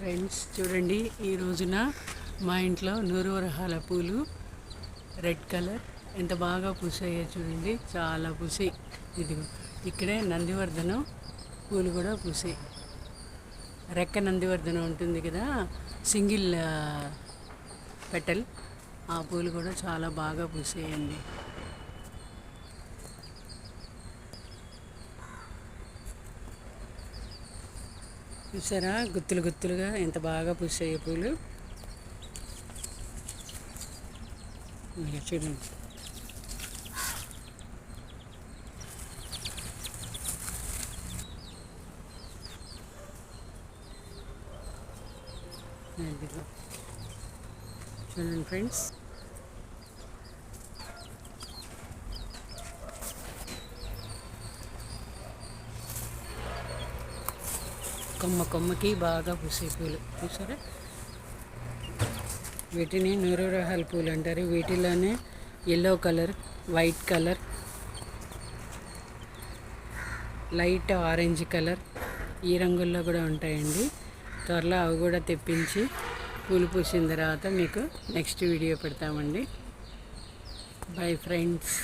Friends చూడండి ఈ రోజున మా ఇంట్లో నూరు వరహాల పూలు రెడ్ కలర్. ఎంత బాగా పూసాయో చూడండి చాలా పూసాయి. ఇదిగో ఇక్కడే నందివర్ధనం పూలు కూడా పూసాయి. రెక్క నందివర్ధనం ఉంటుంది కదా సింగిల్ పెటల్ ఆ పూలు కూడా చాలా బాగా పూసాయండి. చూసారా? గుత్తులు గుత్తులుగా ఎంత బాగా పూసాయి పూలు. చూడండి. చూడండి ఫ్రెండ్స్. కొమ్మ కొమ్మకి బాగా పూసే పూలు. చూసారా? వీటిని నూరురహాల పూలు అంటారు. వీటిలోనే yellow colour white colour light orange colour ఈ రంగుల్లో కూడా ఉంటాయండి. త్వరలో అవి కూడా తెప్పించి పూలు పూసిన తర్వాత మీకు నెక్స్ట్ వీడియో పెడతామండి. Bye friends